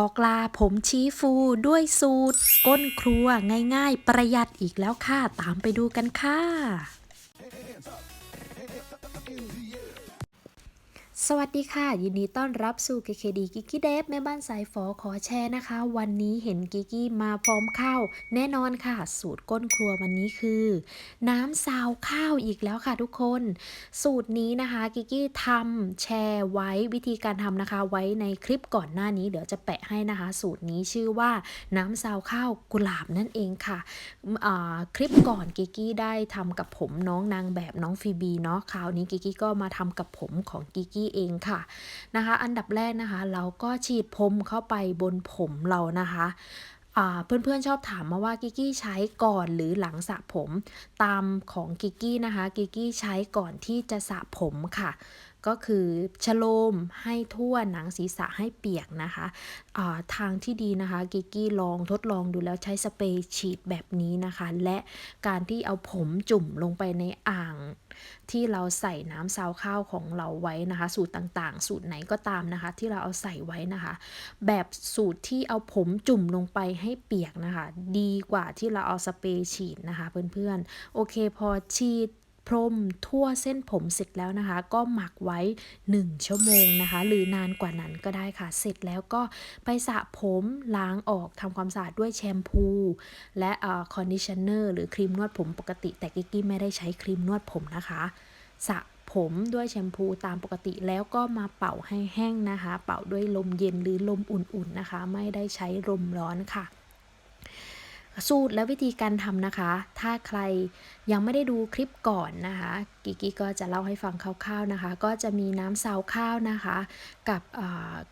ออกลาผมชี้ฟูด้วยสูตร ก้นครัวง่ายๆ ประหยัดอีกแล้วค่ะ ตามไปดูกันค่ะ สวัสดีค่ะ ยินดีต้อนรับสู่ KKD กิกกี้เดฟแม่บ้านสายฝอขอแชร์นะคะ วันนี้เห็นกิกกี้มาพร้อมข้าวแน่นอนค่ะ สูตรก้นครัววันนี้คือ น้ำซาวข้าวอีกแล้วค่ะทุกคน สูตรนี้นะคะกิกกี้ทำแชร์ไว้วิธีการทำนะคะ ไว้ในคลิปก่อนหน้านี้เดี๋ยวจะแปะให้นะคะ สูตรนี้ชื่อว่าน้ำซาวข้าวกุหลาบนั่นเองค่ะคลิปก่อนกิกกี้ได้ทำกับผมน้องนางแบบน้องฟีบีเนาะคราวนี้กิกกี้ก็มาทำกับผมของกิกกี้เองค่ะนะคะ อันดับแรกนะคะ เราก็ฉีดพรมเข้าไปบนผมเรานะคะเพื่อนๆชอบถามมาว่ากิกกี้ใช้ก่อนหรือหลังสระผม ตามของกิกกี้นะคะ กิกกี้ใช้ก่อนที่จะสระผมค่ะ ก็คือชโลมให้ทั่วหนังศีรษะให้เปียกนะคะอ่าทางที่ดีนะคะกิกกี้ลองทดลองดูแล้วใช้สเปรย์ฉีดแบบนี้นะคะ และการที่เอาผมจุ่มลงไปในอ่างที่เราใส่น้ำซาวข้าวของเราไว้นะคะ สูตรต่างๆ สูตรไหนก็ตามนะคะ ที่เราเอาใส่ไว้นะคะ แบบสูตรที่เอาผมจุ่มลงไปให้เปียกนะคะ ดีกว่าที่เราเอาสเปรย์ฉีดนะคะ เพื่อนๆ โอเคพอฉีด พรมทั่วเส้นผมเสร็จแล้วนะคะ ก็หมักไว้ 1 ชั่วโมงนะคะ หรือนานกว่านั้นก็ได้ค่ะ เสร็จแล้วก็ไปสระผมล้างออกทำความสะอาดด้วยแชมพู และคอนดิชเนอร์หรือครีมนวดผมปกติ แต่กิกกี้ไม่ได้ใช้ครีมนวดผมนะคะสระผมด้วยแชมพูตามปกติแล้วก็มาเป่าให้แห้งนะคะ เป่าด้วยลมเย็นหรือลมอุ่นๆนะคะ ไม่ได้ใช้ลมร้อนค่ะ สูตรและวิธีการทำนะคะ ถ้าใครยังไม่ได้ดูคลิปก่อนนะคะ กิกกี้ก็จะเล่าให้ฟังคร่าวๆนะคะ ก็จะมีน้ำซาวข้าวนะคะ กับ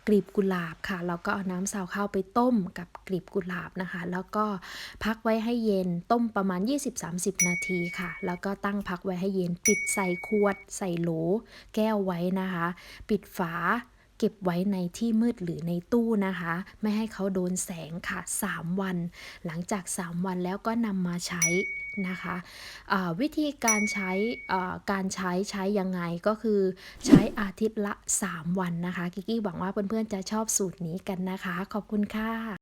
กลีบกุหลาบค่ะ แล้วก็เอาน้ำซาวข้าวไปต้มกับกลีบกุหลาบนะคะ แล้วก็พักไว้ให้เย็นต้มประมาณ 20-30 นาทีค่ะ แล้วก็ตั้งพักไว้ให้เย็นปิดใส่ขวด ใส่โหลแก้วไว้นะคะ ปิดฝา เก็บไว้ในที่มืดหรือในตู้นะคะ ไม่ให้เขาโดนแสงค่ะ 3 วัน หลังจาก 3 วันแล้วก็นำมาใช้นะคะวิธีการใช้การใช้ใช้ยังไงก็คือใช้อาทิตย์ละ 3 วันนะคะ กิกกี้หวังว่าเพื่อนๆจะชอบสูตรนี้กันนะคะ ขอบคุณค่ะ